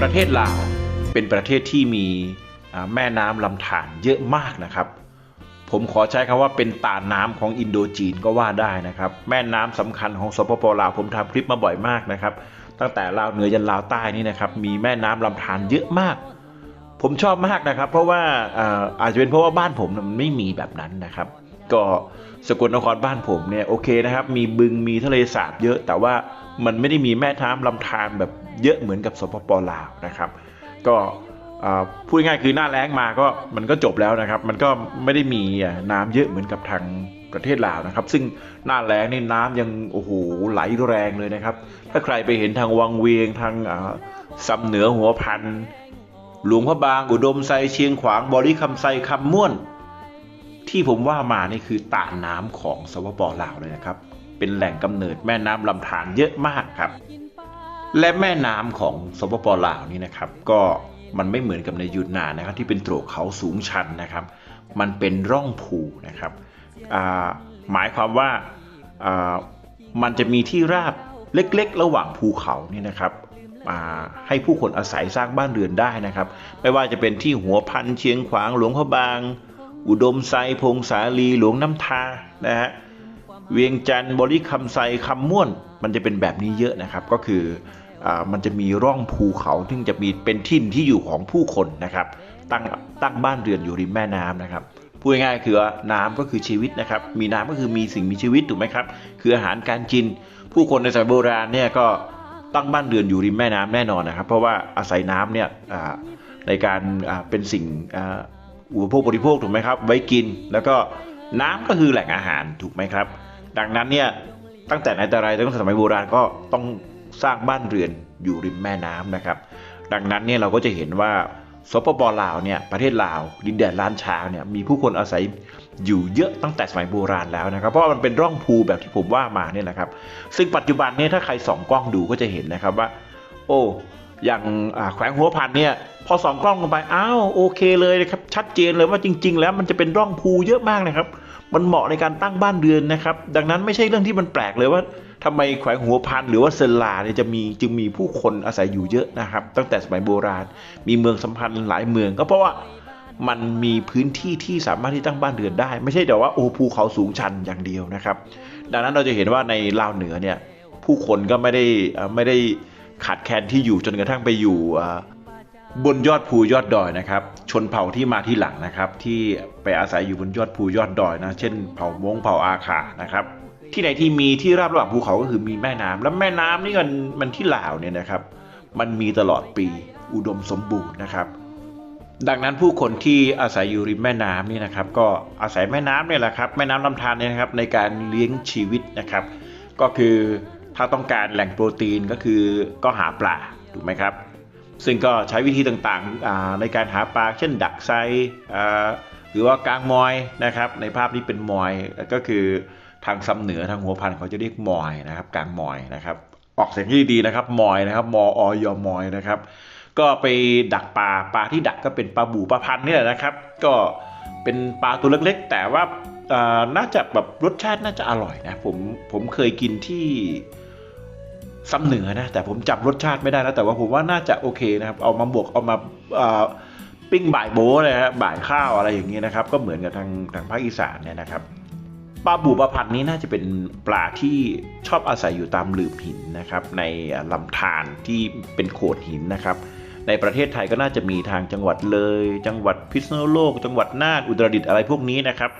ประเทศลาวเป็นประเทศที่มีแม่น้ำลำธารเยอะมากนะครับ ผมขอใช้คำว่าเป็นตาน้ำของอินโดจีนก็ว่าได้นะครับ แม่น้ำสำคัญของสปปลาวผมทำคลิปมาบ่อยมากนะครับ ตั้งแต่ลาวเหนือยันลาวใต้นี่นะครับมีแม่น้ำลำธารเยอะมาก ผมชอบมากนะครับ เพราะว่าอาจจะเป็นเพราะว่าบ้านผมมันไม่มีแบบนั้นนะครับ ก็สกลนครบ้านผมเนี่ยโอเคนะครับ มีบึงมีทะเลสาบเยอะ แต่ว่ามันไม่ได้มีแม่น้ำลำธารแบบเยอะเหมือนกับสปปลาวนะครับ ก็พูดง่ายคือหน้าแล้งมาก็มันก็จบแล้วนะครับ มันก็ไม่ได้มีน้ำเยอะเหมือนกับทางประเทศลาวนะครับ ซึ่งหน้าแล้งนี่น้ำยังโอ้โหไหลแรงเลยนะครับ ถ้าใครไปเห็นทางวังเวียงทางอ่าซำเหนือหัวพันหลวงพระบางอุดมไซเชียงขวางบริคำไซคำม่วน ที่ผมว่ามานี่คือตาน้ำของสปปลาวเลยนะครับ เป็นแหล่งกำเนิดแม่น้ำลำธารเยอะมากครับ และแม่น้ำของสปปลาวนี่นะครับ ก็มันไม่เหมือนกับในยูนนานนะครับ ที่เป็นโตรกเขาสูงชันนะครับ มันเป็นร่องภูนะครับหมายความว่ามันจะมีที่ราบเล็กๆ ระหว่างภูเขานี่นะครับให้ผู้คนอาศัยสร้างบ้านเรือนได้นะครับ ไม่ว่าจะเป็นที่หัวพันเชียงขวางหลวงพระบาง อุดมไซพงสาลีหลวงน้ำทานะฮะเวียงจันทร์บริคำไซคำม่วน มันจะเป็นแบบนี้เยอะนะครับ ก็คืออามันจะมีร่องภูเขาซึ่งจะมีเป็นถิ่นที่อยู่ของผู้คนนะครับ ตั้งตั้งบ้านเรือนอยู่ริมแม่น้ำนะครับพูดง่ายๆคือว่าน้ำก็คือชีวิตนะครับ มีน้ำก็คือมีสิ่งมีชีวิตถูกไหมครับ คืออาหารการกิน ผู้คนในสมัยโบราณเนี่ยก็ตั้งบ้านเรือนอยู่ริมแม่น้ำแน่นอนนะครับ เพราะว่าอาศัยน้ำเนี่ยอ่าในการอ่าเป็นสิ่ง อุปโภคบริโภคถูกไหมครับ ไว้กิน แล้วก็น้ำก็คือแหล่งอาหารถูกไหมครับ ดังนั้นเนี่ยตั้งแต่ไหนแต่ไรตั้งแต่สมัยโบราณก็ต้องสร้างบ้านเรือนอยู่ริมแม่น้ำนะครับ ดังนั้นเนี่ยเราก็จะเห็นว่าสปปลาวเนี่ยประเทศลาวดินแดนล้านช้างเนี่ยมีผู้คนอาศัยอยู่เยอะตั้งแต่สมัยโบราณแล้วนะครับเพราะว่ามันเป็นร่องภูแบบที่ผมว่ามาเนี่ยนะครับ ซึ่งปัจจุบันเนี่ยถ้าใครส่องกล้องดูก็จะเห็นนะครับว่า โอ้ อย่างแขวงหัวพันเนี่ยพอส่องกล้องลงไปอ้าวโอเคเลยนะครับชัดเจนเลยว่าจริง ๆ แล้วมันจะเป็นร่องภูเยอะมากนะครับ มันเหมาะในการตั้งบ้านเรือนนะครับ ดังนั้นไม่ใช่เรื่องที่มันแปลกเลยว่าทำไมแขวงหัวพันหรือว่าเซนลาเนี่ยจะมีจึงมีผู้คนอาศัยอยู่เยอะนะครับ ตั้งแต่สมัยโบราณ มีเมืองสัมพันธ์หลายเมือง ก็เพราะว่ามันมีพื้นที่ที่สามารถที่ตั้งบ้านเรือนได้ ไม่ใช่แต่ว่าโอ้ภูเขาสูงชันอย่างเดียวนะครับ ดังนั้นเราจะเห็นว่าในลาวเหนือเนี่ยผู้คนก็ไม่ได้อ่อไม่ได้ ขาดแคลนที่อยู่จนกระทั่งไปอยู่บนยอดภูยอดดอยนะครับ ชนเผ่าที่มาที่หลังนะครับ ที่ไปอาศัยอยู่บนยอดภูยอดดอยนะเช่นเผ่ามงเผ่าอาคานะครับ ที่ไหนที่มีที่ราบระหว่างภูเขาก็คือมีแม่น้ำแล้วแม่น้ำนี่มันมันที่ลาวเนี่ยนะครับ มันมีตลอดปีอุดมสมบูรณ์นะครับ ดังนั้นผู้คนที่อาศัยอยู่ริมแม่น้ำนี่นะครับ ก็อาศัยแม่น้ำเนี่ยแหละครับ แม่น้ำลำธารเนี่ยนะครับในการเลี้ยงชีวิตนะครับ ก็คือ ถ้าต้องการแหล่งโปรตีนก็คือก็หาปลาถูกไหมครับ ซึ่งก็ใช้วิธีต่างๆในการหาปลาเช่นดักไซหรือว่ากลางมอยนะครับ ในภาพนี้เป็นมอยก็คือทางซ้ำเหนือทางหัวพันเขาจะเรียกมอยนะครับ กลางมอยนะครับ ออกเสียงที่ดีนะครับมอยนะครับมออยมอยนะครับ ก็ไปดักปลาปลาที่ดักก็เป็นปลาบูปลาพันนี่แหละนะครับ ก็เป็นปลาตัวเล็กๆ แต่ว่าน่าจะแบบรสชาติน่าจะอร่อยนะผมผมเคยกินที่ ซ้ำเหนือนะ แต่ผมจำรสชาติไม่ได้แล้ว แต่ว่าผมว่าน่าจะโอเคนะครับ เอามาบวกเอามาปิ้งบ่ายโบ้เลยฮะบ่ายข้าวอะไรอย่างนี้ยนะครับ ก็เหมือนกับทางทางภาคอีสานเนี่ยนะครับปลาบูปลาพันนี้น่าจะเป็นปลาที่ชอบอาศัยอยู่ตามหลืบหินนะครับในลำธารที่เป็นโขดหินนะครับ ในประเทศไทยก็น่าจะมีทางจังหวัดเลย จังหวัดพิษณุโลก จังหวัดน่านอุตรดิตถ์อะไรพวกนี้นะครับ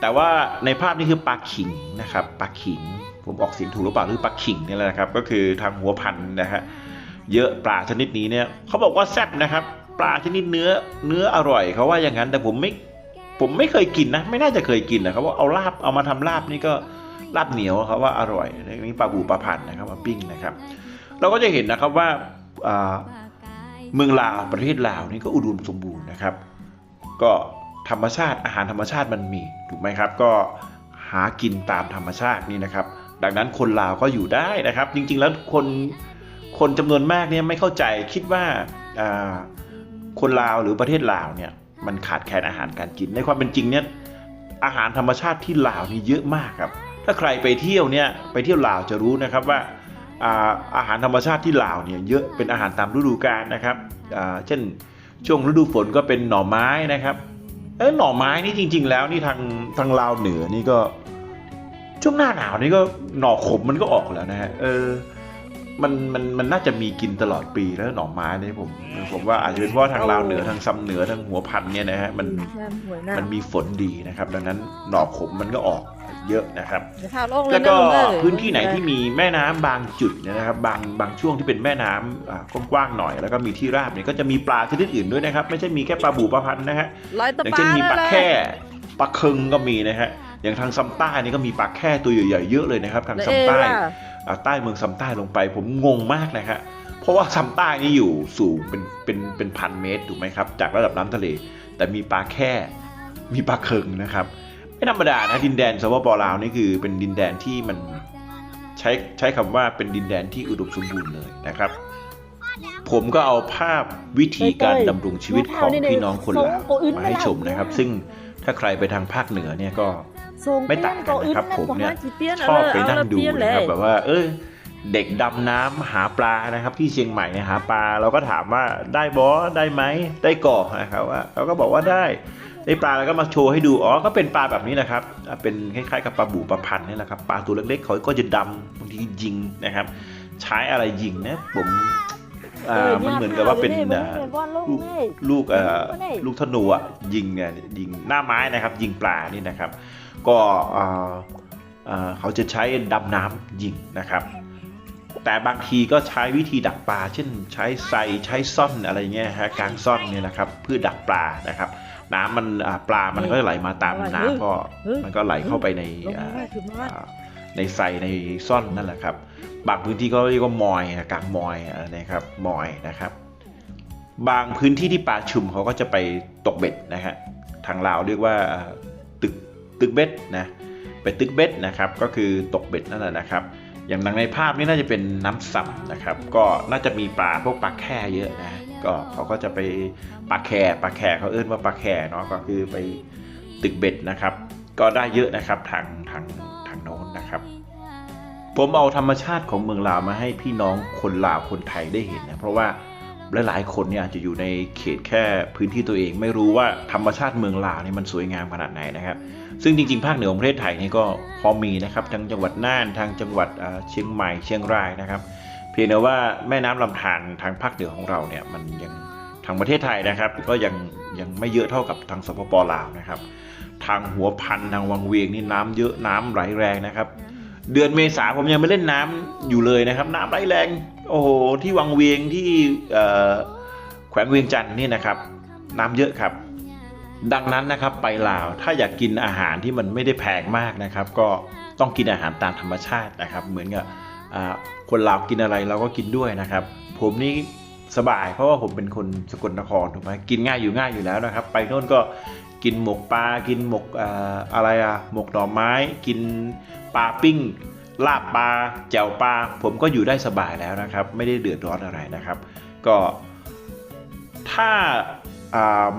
แต่ว่าในภาพนี้คือปลาขิงนะครับปลาขิง ผมออกเสียงถูกหรือเปล่าหรือปลาขิงนี่แหละนะครับ ก็คือทางหัวพันนะฮะเยอะปลาชนิดนี้เนี่ยเขาบอกว่าแซ่บนะครับ ปลาชนิดเนื้อเนื้ออร่อยเขาว่าอย่างนั้น แต่ผมไม่ผมไม่เคยกินนะ ไม่น่าจะเคยกินนะครับว่าเอาลาบเอามาทำลาบนี่ก็ลาบเหนียวเขาว่าอร่อยนี่ปลาบูปลาพันนะครับมาปิ้งนะครับ เราก็จะเห็นนะครับว่าเมืองลาวประเทศลาวนี่ก็อุดมสมบูรณ์นะครับ ก็ ธรรมชาติอาหารธรรมชาติมันมีถูกไหมครับ ก็หากินตามธรรมชาตินี่นะครับ ดังนั้นคนลาวก็อยู่ได้นะครับ จริงๆแล้วคนคนจำนวนมากเนี่ยไม่เข้าใจคิดว่าคนลาวหรือประเทศลาวเนี่ยมันขาดแคลนอาหารการกิน ในความเป็นจริงเนี่ยอาหารธรรมชาติที่ลาวนี่เยอะมากครับ ถ้าใครไปเที่ยวเนี่ยไปเที่ยวลาวจะรู้นะครับว่าอาอาหารธรรมชาติที่ลาวเนี่ยเยอะเป็นอาหารตามฤดูกาลนะครับเช่นช่วงฤดูฝนก็เป็นหน่อไม้นะครับ เออหน่อไม้นี่จริง ๆ แล้วนี่ทางทางลาวเหนือนี่ก็ ช่วงหน้าหนาวนี่ก็หน่อขมมันก็ออกแล้วนะฮะเออมันมันมันน่าจะมีกินตลอดปีแล้วหน่อไม้เนี่ยผม ผมว่าอาจจะเป็นเพราะทางลาวเหนือทางซ้ำเหนือทางหัวพันธุ์เนี่ยนะฮะมันหัวหน้ามันมีฝนดีนะครับ ดังนั้นหน่อขมมันก็ออก เยอะนะครับเดี๋ยวพาลงเลยแล้วนะก็ลุงเอ้ยพื้นที่ไหนที่มีแม่น้ำบางจุดเนยนะครับ บางบางช่วงที่เป็นแม่น้ำอ่ากว้างๆหน่อย แล้วก็มีที่ราบเนี่ยก็จะมีปลาชนิดอื่นด้วยนะครับ ไม่ใช่มีแค่ปลาบูปลาพันธุ์นะฮะลอยตะอย่างปาเช่นมีปลาเลยแค่ปลาเคึงก็มีนะฮะอย่างทางซัมใต้นี่ก็มีปลาแค่ตัวใหญ่ๆเยอะเลยนะครับ ทางแล้วซัเอมใต้ล่ะอ่าใต้เมืองซัมใต้ลงไป ผมงงมากนะฮะเพราะว่าซัมใต้นี่อยู่สูงเป็นเป็นเป็นพันเมตรถูกไหมครับ จากระดับน้ำทะเล แต่มีปลาแค่มีปลาเคิงนะครับ ไม่ธรรมดานะดินแดนสปปลาวนี่คือเป็นดินแดนที่มันใช้ใช้คำว่าเป็นดินแดนที่อุดมสมบูรณ์เลยนะครับ ผมก็เอาภาพวิธีการดำรงชีวิตของพี่น้องคนลาวมาให้ชมนะครับ ซึ่งถ้าใครไปทางภาคเหนือเนี่ยก็ไม่ต่างกันนะครับ ผมเนี่ยชอบไปนั่งดูนะครับแบบว่า เออเด็กดำน้ำหาปลานะครับ ที่เชียงใหม่เนี่ยหาปลาเราก็ถามว่าได้บอได้ไหมได้ก่อนะครับว่าเขาก็บอกว่าได้ ได้ปลาแล้วก็มาโชว์ให้ดู อ๋อ ก็เป็นปลาแบบนี้นะครับอะเป็นคล้ายๆกับปลาบูปลาพันธุ์นี่แหละครับ ปลาตัวเล็กๆเขาก็จะดำบางทียิงนะครับ ใช้อะไรยิงนะ ผมอ่ามันเหมือนกับว่าเป็นอ่าลูกลูกเอ่อลูกธนูอะยิงเนี่ยยิงหน้าไม้นะครับ ยิงปลานี่นะครับ ก็เอ่อเอ่อเขาจะใช้ดำน้ำยิงนะครับ แต่บางทีก็ใช้วิธีดักปลา เช่นใช้ไซใช้ซ่อนอะไรเงี้ยฮะกลางซ่อนเนี่ยนะครับเพื่อดักปลานะครับ น้ำมันอ่าปลา มันก็ไหลมาตามน้ำก็มันก็ไหลเข้าไปในลงอ่ามาถึงมาอ่าในใส่ในซ่อนนั่นแหละครับ บางพื้นที่ก็เรียกว่ามอยนะกลางมอยอะไรนะครับมอยนะครับ บางพื้นที่ที่ป่าชุมเขาก็จะไปตกเบ็ดนะฮะทางลาวเรียกว่าตึกตึกเบ็ดนะไปตึกเบ็ดนะครับ ก็คือตกเบ็ดนั่นแหละนะครับ อย่างดังในภาพนี้น่าจะเป็นน้ำซับนะครับ ก็น่าจะมีปลาพวกปลาแค่เยอะนะ ก็เขาก็จะไปปลาแค่ปลาแค่เขาเอื้นว่าปลาแค่เนาะก็คือไปตึกเบ็ดนะครับ ก็ได้เยอะนะครับทางทางทางโน้นนะครับ ผมเอาธรรมชาติของเมืองลาวมาให้พี่น้องคนลาวคนไทยได้เห็นนะเพราะว่าหลายๆคนเนี่ยอาจจะอยู่ในเขตแค่พื้นที่ตัวเอง ไม่รู้ว่าธรรมชาติเมืองลาวนี่มันสวยงามขนาดไหนนะครับ ซึ่งจริงๆภาคเหนือของประเทศไทยนี่ก็พอมีนะครับทั้งจังหวัดน่านทางจังหวัดเชียงใหม่เชียงรายนะครับ พียงแต่ว่าแม่น้ำลำธารทางภาคเหนือของเราเนี่ยมันยังทางประเทศไทยนะครับ ก็ยังยังไม่เยอะเท่ากับทางสปปลาวนะครับ ทางหัวพันทางวังเวียงนี่น้ำเยอะน้ำไหลแรงนะครับ เดือนเมษาผมยังไปเล่นน้ำอยู่เลยนะครับ น้ำไหลแรง โอ้โหที่วังเวียงที่แขวงเวียงจันทร์นี่นะครับ น้ำเยอะครับ ดังนั้นนะครับไปลาวถ้าอยากกินอาหารที่มันไม่ได้แพงมากนะครับ ก็ต้องกินอาหารตามธรรมชาตินะครับ เหมือนกับ คนลาวกินอะไรเราก็กินด้วยนะครับ ผมนี่สบายเพราะว่าผมเป็นคนสกลนครถูกไหมกินง่ายอยู่ง่ายอยู่แล้วนะครับ ไปโน่นก็กินหมกปลากินหมกอะไรอะหมกหน่อไม้ กินปลาปิ้ง ลาบปลาแจ่วปลาผมก็อยู่ได้สบายแล้วนะครับ ไม่ได้เดือดร้อนอะไรนะครับ ก็ถ้า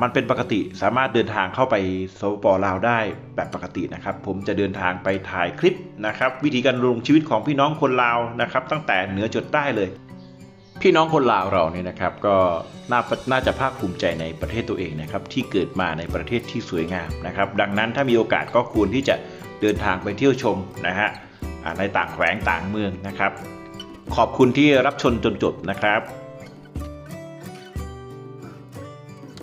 มันเป็นปกติสามารถเดินทางเข้าไปสปปลาวได้แบบปกตินะครับ ผมจะเดินทางไปถ่ายคลิปนะครับ วิธีการดำรงชีวิตของพี่น้องคนลาวนะครับ ตั้งแต่เหนือจดใต้เลย พี่น้องคนลาวเราเนี่ยนะครับ ก็น่าน่าจะภาคภูมิใจในประเทศตัวเองนะครับ ที่เกิดมาในประเทศที่สวยงามนะครับ ดังนั้นถ้ามีโอกาสก็ควรที่จะเดินทางไปเที่ยวชมนะฮะอ่าในต่างแขวงต่างเมืองนะครับ ขอบคุณที่รับชมจนจบนะครับ